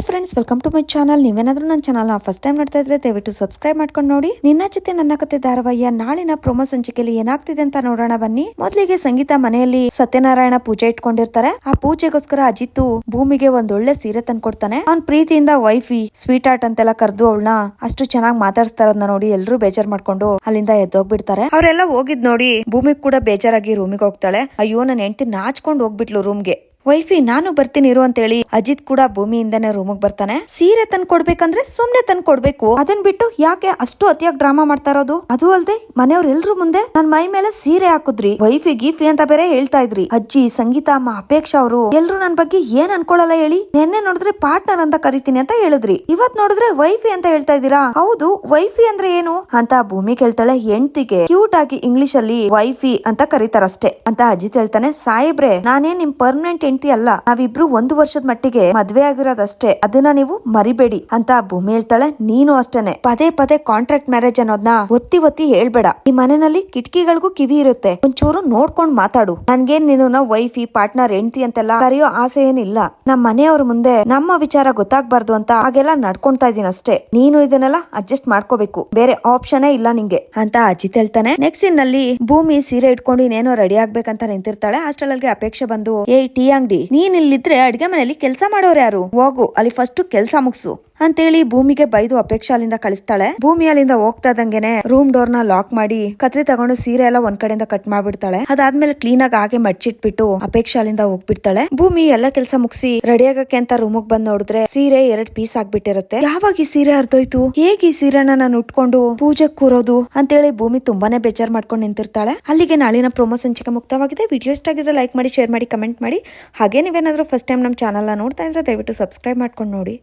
Hi friends welcome to my channel ನೀವೇನಾದ್ರೂ ನನ್ನ channel first time ನೋಡ್ತಾ ಇದ್ರೆ ದಯವಿಟ್ಟು ಸಬ್ಸ್ಕ್ರೈಬ್ ಮಾಡ್ಕೊಂಡು ನೋಡಿ. ನಿನ್ನ ಜೊತೆ ನನ್ನ ಕತೆ ಧಾರಾವಾಹಿಯ ನಾಳಿನ ಪ್ರೊಮೋ ಸಂಚಿಕೆಯಲ್ಲಿ ಏನಾಗ್ತಿದೆ ಅಂತ ನೋಡೋಣ ಬನ್ನಿ. ಮೊದಲಿಗೆ ಸಂಗೀತ ಮನೆಯಲ್ಲಿ ಸತ್ಯನಾರಾಯಣ ಪೂಜೆ ಇಟ್ಕೊಂಡಿರ್ತಾರೆ. ಆ ಪೂಜೆಗೋಸ್ಕರ ಅಜಿತ್ ಭೂಮಿಗೆ ಒಂದೊಳ್ಳೆ ಸೀರೆ ತಂದ್ಕೊಡ್ತಾನೆ. ಅವ್ನ್ ಪ್ರೀತಿಯಿಂದ ವೈಫಿ ಸ್ವೀಟ್ ಆರ್ಟ್ ಅಂತೆಲ್ಲ ಕರೆದು ಅವಳನ್ನ ಅಷ್ಟು ಚೆನ್ನಾಗಿ ಮಾತಾಡ್ಸ್ತಾರದ್ನ ನೋಡಿ ಎಲ್ಲರೂ ಬೇಜಾರ್ ಮಾಡ್ಕೊಂಡು ಅಲ್ಲಿಂದ ಎದ್ದೋಗ್ಬಿಡ್ತಾರೆ. ಅವರೆಲ್ಲ ಹೋಗಿದ್ ನೋಡಿ ಭೂಮಿಗ್ ಕೂಡ ಬೇಜಾರಾಗಿ ರೂಮಿಗೆ ಹೋಗ್ತಾಳೆ. ಅಯ್ಯೋ ನನ್ನ ಹೆಂಡತಿ ನಾಚ್ಕೊಂಡು ಹೋಗ್ಬಿಟ್ಲು ರೂಮ್ಗೆ ವೈಫಿ ನಾನು ಬರ್ತೀನಿ ಇರು ಅಂತ ಹೇಳಿ ಅಜಿತ್ ಕೂಡ ಭೂಮಿಯಿಂದನೇ ರೂಮಿಗೆ ಬರ್ತಾನೆ. ಸೀರೆ ತಂದ್ ಕೊಡ್ಬೇಕಂದ್ರೆ ಸುಮ್ನೆ ತಂದ್ ಕೊಡ್ಬೇಕು. ಅದನ್ ಬಿಟ್ಟು ಯಾಕೆ ಅಷ್ಟು ಅತಿಯಾಗಿ ಡ್ರಾಮಾ ಮಾಡ್ತಾ ಇರೋದು? ಅದು ಅಲ್ದೆ ಮನೆಯವ್ರ ಮುಂದೆ ನನ್ ಮೈ ಮೇಲೆ ಸೀರೆ ಹಾಕುದ್ರಿ. ವೈಫಿ ಗೀಫಿ ಅಂತ ಬೇರೆ ಹೇಳ್ತಾ ಇದ್ರಿ. ಅಜ್ಜಿ, ಸಂಗೀತ, ಅಮ್ಮ, ಅಪೇಕ್ಷಾ ಅವರು ಎಲ್ರು ನನ್ ಬಗ್ಗೆ ಏನ್ ಅನ್ಕೊಳಲ್ಲ ಹೇಳಿ. ನೆನ್ನೆ ನೋಡಿದ್ರೆ ಪಾರ್ಟ್ನರ್ ಅಂತ ಕರಿತೀನಿ ಅಂತ ಹೇಳಿದ್ರಿ. ಇವತ್ ನೋಡಿದ್ರೆ ವೈಫಿ ಅಂತ ಹೇಳ್ತಾ ಇದ್ದೀರಾ? ಹೌದು ವೈಫಿ ಅಂದ್ರೆ ಏನು? ಅಂತ ಭೂಮಿ ಕೇಳ್ತಾಳೆ ಹೆಂಡ್ತಿಗೆ. ಕ್ಯೂಟ್ ಆಗಿ ಇಂಗ್ಲಿಷ್ ಅಲ್ಲಿ ವೈಫಿ ಅಂತ ಕರೀತಾರಷ್ಟೇ ಅಂತ ಅಜಿತ್ ಹೇಳ್ತಾನೆ. ಸಾಹೇಬ್ರೆ ನಾನೇ ನಿಮ್ ಪರ್ಮನೆಂಟ್ ಹೆಂಡತಿ ಅಲ್ಲ, ನಾವಿಬ್ರು ಒಂದು ವರ್ಷದ ಮಟ್ಟಿಗೆ ಮದ್ವೆ ಆಗಿರೋದಷ್ಟೇ. ಅದನ್ನ ನೀವು ಮರಿಬೇಡಿ ಅಂತ ಭೂಮಿ ಹೇಳ್ತಾಳೆ, ನೀನು ಅಷ್ಟೇನೆ. ಪದೇ ಪದೇ ಕಾಂಟ್ರಾಕ್ಟ್ ಮ್ಯಾರೇಜ್ ಅನ್ನೋದ್ನ ಒತ್ತಿ ಒತ್ತಿ ಹೇಳ್ಬೇಡ. ಈ ಮನೆಯಲ್ಲಿ ಕಿಟಕಿಗಳಿಗೂ ಕಿವಿ ಇರುತ್ತೆ. ಒಂಚೂರು ನೋಡ್ಕೊಂಡ್ ಮಾತಾಡು. ನನ್ಗೇನ್ ನೀನು ವೈಫಿ ಪಾರ್ಟ್ನರ್ ಹೆಂಡತಿ ಅಂತೆಲ್ಲ ಕರೆಯೋ ಆಸೆ ಏನಿಲ್ಲ. ನಮ್ಮ ಮನೆಯವ್ರ ಮುಂದೆ ನಮ್ಮ ವಿಚಾರ ಗೊತ್ತಾಗ್ಬಾರ್ದು ಅಂತ ಹಾಗೆಲ್ಲ ನಡ್ಕೊಂತಾ ಇದೀನಿ ಅಷ್ಟೇ. ನೀನು ಇದನ್ನೆಲ್ಲ ಅಡ್ಜಸ್ಟ್ ಮಾಡ್ಕೋಬೇಕು. ಬೇರೆ ಆಪ್ಷನ್ ಇಲ್ಲ ನಿಂಗೆ ಅಂತ ಅಜಿತ್ ಹೇಳ್ತಾನೆ. ನೆಕ್ಸ್ಟ್ನಲ್ಲಿ ಭೂಮಿ ಸೀರೆ ಇಟ್ಕೊಂಡು ಇನ್ನೇನೋ ರೆಡಿ ಆಗ್ಬೇಕಂತ ನಿಂತಿರ್ತಾಳೆ. ಅಷ್ಟರಲ್ಲಿ ಅಪೇಕ್ಷೆ ಬಂದು ಏ ಟೀ ಅಂಗಡಿ. ನೀನ್ ಇಲ್ಲಿದ್ರೆ ಅಡ್ಗೆ ಮನೆಯಲ್ಲಿ ಕೆಲಸ ಮಾಡೋರು ಯಾರು? ಹೋಗು, ಅಲ್ಲಿ ಫಸ್ಟ್ ಕೆಲಸ ಮುಗಿಸು ಅಂತೇಳಿ ಭೂಮಿಗೆ ಬೈದು ಅಪೇಕ್ಷಾ ಅಲ್ಲಿಂದ ಕಳಿಸ್ತಾಳೆ. ಭೂಮಿ ಅಲ್ಲಿಂದ ಹೋಗ್ತಾ ಇದ್ದಂಗೆನೆ ರೂಮ್ ಡೋರ್ನ ಲಾಕ್ ಮಾಡಿ ಕತ್ರಿ ತಗೊಂಡು ಸೀರೆ ಎಲ್ಲ ಒಂದ್ ಕಡೆಯಿಂದ ಕಟ್ ಮಾಡ್ಬಿಡ್ತಾಳೆ. ಅದಾದ್ಮೇಲೆ ಕ್ಲೀನ್ ಆಗಿ ಹಾಗೆ ಮಡ್ಚಿಟ್ಬಿಟ್ಟು ಅಪೇಕ್ಷಾ ಅಲ್ಲಿಂದ ಹೋಗ್ಬಿಡ್ತಾಳೆ. ಭೂಮಿ ಎಲ್ಲ ಕೆಲಸ ಮುಗಿಸಿ ರೆಡಿ ಆಗಕ್ಕೆ ಅಂತ ರೂಮಿಗೆ ಬಂದ್ ನೋಡಿದ್ರೆ ಸೀರೆ ಎರಡ್ ಪೀಸ್ ಆಗ್ಬಿಟ್ಟಿರುತ್ತೆ. ಯಾವಾಗ ಈ ಸೀರೆ ಅರ್ಧೋಯ್ತು ಹೇಗೆ ಈ ಸೀರೆನ ನಾನು ಉಟ್ಕೊಂಡು ಪೂಜೆ ಕೂರೋದು ಅಂತೇಳಿ ಭೂಮಿ ತುಂಬಾನೇ ಬೇಜಾರ್ ಮಾಡ್ಕೊಂಡು ನಿಂತಿರ್ತಾಳೆ. ಅಲ್ಲಿಗೆ ನಾಳಿನ ಪ್ರೊಮೋ ಸಂಚಿಕೆ ಮುಕ್ತವಾಗಿದೆ. ವಿಡಿಯೋ ಇಷ್ಟ ಆಗಿದ್ರೆ ಲೈಕ್ ಮಾಡಿ ಶೇರ್ ಮಾಡಿ ಕಮೆಂಟ್ ಮಾಡಿ. ಹಾಗೆ ನೀವೇನಾದರೂ ಫಸ್ಟ್ ಟೈಮ್ ನಮ್ಮ ಚಾನಲ್ನ ನೋಡ್ತಾ ಇದ್ದರೆ ದಯವಿಟ್ಟು ಸಬ್ಸ್ಕ್ರೈಬ್ ಮಾಡ್ಕೊಂಡು ನೋಡಿ.